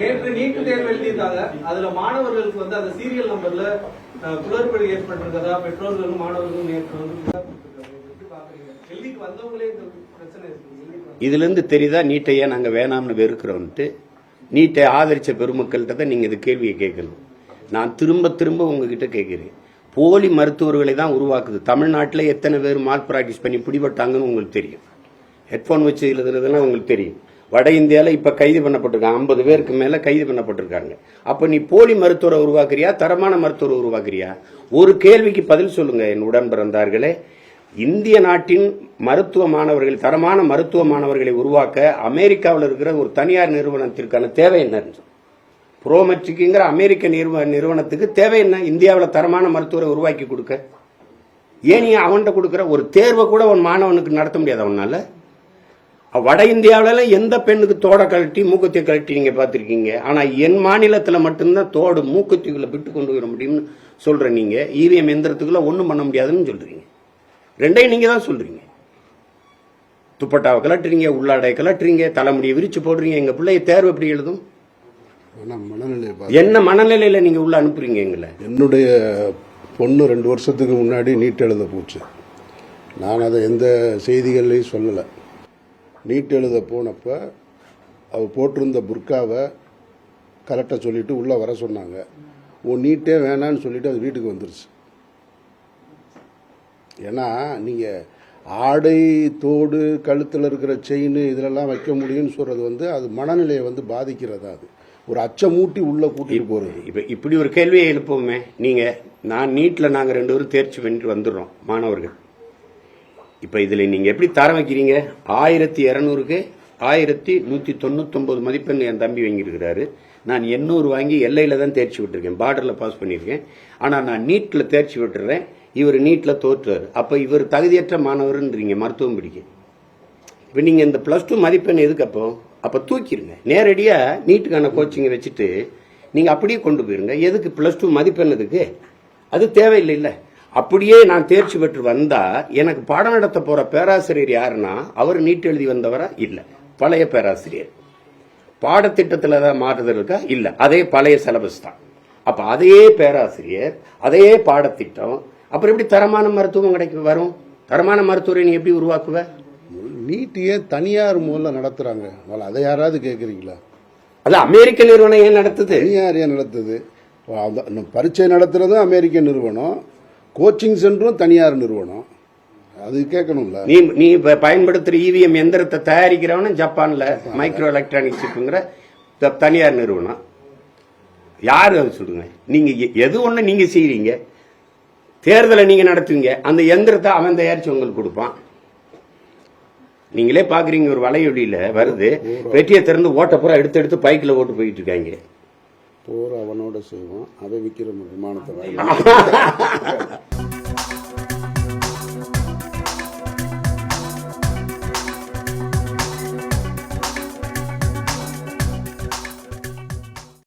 நேற்று நீட் தேர்வு எழுதியிருக்காங்க அதுல மாணவர்களுக்கு வந்து அந்த சீரியல் நம்பர்ல அஹ், குளறுபடி ஏற்பட்டிருக்கதா பெற்றோர்களும் மாணவர்களும் நேற்று வந்து புகார் கொடுத்திருக்காங்க. இதை எப்படி பாக்குறீங்க டெல்லிக்கு வந்தவங்களே இந்த பிரச்சனை இருக்கு. டெல்லிக்கு வந்து- இதுல இருந்து தெரியுதா நீட்டையே நாங்க வேணாம்னு வெறுக்கிறோம்ட்டு நீட்டை ஆதரிச்ச பெருமக்கள்கிட்ட தான் நீங்க இந்த கேள்வியை கேட்கணும். நான் திரும்ப திரும்ப உங்ககிட்ட கேட்கிறேன். போலி மருத்துவர்களை தான் உருவாக்குது. தமிழ்நாட்டில் எத்தனை பேர் மால் ப்ராக்டிஸ் பண்ணி பிடிபட்டாங்கன்னு உங்களுக்கு தெரியும். ஹெட்ஃபோன் வச்சு எழுதுறதுலாம் உங்களுக்கு தெரியும். வட இந்தியாவில் இப்போ கைது பண்ணப்பட்டிருக்காங்க. ஐம்பது பேருக்கு மேலே கைது பண்ணப்பட்டிருக்காங்க. அப்போ நீ போலி மருத்துவரை உருவாக்குறியா? தரமான மருத்துவரை உருவாக்குறியா? ஒரு கேள்விக்கு பதில் சொல்லுங்க என் உடன் பிறந்தார்களே. இந்திய நாட்டின் மருத்துவ மாணவர்கள் தரமான மருத்துவ மாணவர்களை உருவாக்க அமெரிக்காவில் இருக்கிற ஒரு தனியார் நிறுவனத்திற்கான தேவை என்ன? புரோமெட்ரிக்குங்கிற அமெரிக்க நிறுவ நிறுவனத்துக்கு தேவை என்ன? இந்தியாவில் தரமான மருத்துவரை உருவாக்கி கொடுக்க. ஏன் நீ அவன்கிட்ட கொடுக்குற? ஒரு தேர்வை கூட அவன் மாணவனுக்கு நடத்த முடியாது அவனால. வட இந்தியாவில எந்த பெண்ணுக்கு தோட கழட்டி மூக்குத்தியை கழட்டி நீங்க பார்த்திருக்கீங்க? ஆனா என் மாநிலத்துல மட்டும்தான் தோடு மூக்குத்திக்குள்ள விட்டு கொண்டு வர முடியும்னு சொல்ற நீங்க இவிஎம் எந்திரத்துக்குள்ள ஒண்ணும் பண்ண முடியாதுன்னு சொல்றீங்க. ரெண்டையும் நீங்க தான் சொல்றீங்க. துப்பட்டாவை கலட்டுறீங்க உள்ளாடை கலட்டுறீங்க தலைமுடியை விரிச்சு போடுறீங்க எங்க பிள்ளைய தேர்வு எப்படி எழுதும்? ஆனால் என்ன மனநிலையில நீங்க உள்ள அனுப்புறீங்க எங்களை? என்னுடைய பொண்ணு ரெண்டு வருஷத்துக்கு முன்னாடி நீட் எழுத போச்சு. நான் அதை எந்த செய்திகள்லையும் சொல்லலை. நீட் எழுத போனப்ப அவள் போட்டிருந்த புர்காவை கரெக்டாக சொல்லிட்டு உள்ளே வர சொன்னாங்க. ஓ நீட்டே வேணான்னு சொல்லிட்டு அது வீட்டுக்கு வந்துருச்சு. ஏன்னா நீங்கள் ஆடை தோடு கழுத்தில் இருக்கிற செயின் இதிலெல்லாம் வைக்க முடியும்னு சொல்கிறது வந்து அது மனநிலையை வந்து பாதிக்கிறதா அது. ஒரு அச்சமூட்டி உள்ளே கூட்டிகிட்டு போகிறது இப்ப இப்படி ஒரு கேள்வியை எழுப்புவோமே. நீங்க நான் நீட்ல நாங்க ரெண்டு பேரும் தேர்ச்சி பண்ணிட்டு வந்துடுறோம் மாணவர்கள். இப்போ இதில் நீங்கள் எப்படி தரம் வைக்கிறீங்க? ஆயிரத்தி இரநூறுக்கு ஆயிரத்தி நூற்றி தொண்ணூத்தொம்பது மதிப்பெண் என் தம்பி வாங்கியிருக்கிறாரு. நான் எண்ணூறு வாங்கி எல்லையில் தான் தேர்ச்சி விட்டுருக்கேன். பார்டரில் பாஸ் பண்ணியிருக்கேன். ஆனால் நான் நீட்டில் தேர்ச்சி விட்டுறேன். இவர் நீட்டில் தோற்றுவார் அப்போ இவர் தகுதியற்ற மாணவர்ன்றீங்க மருத்துவம் படிக்க. இப்போ நீங்கள் இந்த ப்ளஸ் டூ மதிப்பெண் எதுக்கு அப்போ? அப்போ தூக்கிடுங்க நேரடியாக நீட்டுக்கான கோச்சிங்கை வச்சுட்டு நீங்கள் அப்படியே கொண்டு போயிருங்க. எதுக்கு ப்ளஸ் டூ மதிப்பெண் எதுக்கு? அது தேவையில்லை இல்லை அப்படியே நான் தேர்ச்சி பெற்று வந்தா எனக்கு பாடம் நடத்த போற பேராசிரியர் யாருன்னா அவர் நீட் எழுதி வந்தவரா? இல்லை. பழைய பேராசிரியர். பாடத்திட்டத்தில் தான் மாறுதல் இருக்கா? இல்லை. அதே பழைய சிலபஸ் தான். அப்போ அதே பேராசிரியர் அதே பாடத்திட்டம் அப்புறம் எப்படி தரமான மருத்துவம் கிடைக்க வரும்? தரமான மருத்துவரை நீ எப்படி உருவாக்குவ? நீட்டியே தனியார் மூலம் நடத்துகிறாங்க அதை யாராவது கேட்குறீங்களா அது அமெரிக்க நிறுவனம் ஏன் நடத்துது? தனியார் ஏன் நடத்துது? பரீட்சை நடத்துறதும் அமெரிக்க நிறுவனம். கோச்சிங் சென்டரும் தனியார் நிறுவனம். அது கேட்கணும்ல. நீ நீ இப்ப பயன்படுத்துற இவிஎம் எந்திரத்தை தயாரிக்கிறவனும் ஜப்பான்ல மைக்ரோ எலக்ட்ரானிக் சிப்புங்கிற தனியார் நிறுவனம். யாரு அது சொல்லுங்க? நீங்க எ- எது ஒண்ணு நீங்க செய்றீங்க? தேர்தலை நீங்க நடத்துவீங்க. அந்த எந்திரத்தை அவன் தயாரிச்சு உங்களுக்கு கொடுப்பான். நீங்களே பாக்குறீங்க ஒரு வலையொலியில வருது. வெட்டியை திறந்து ஓட்ட பூரா எடுத்து எடுத்து பைக்கில் ஓட்டு போயிட்டு இருக்காங்க. போர் அவனோட செய்வோம் அதை விற்கிற விமானத்தை வாங்கி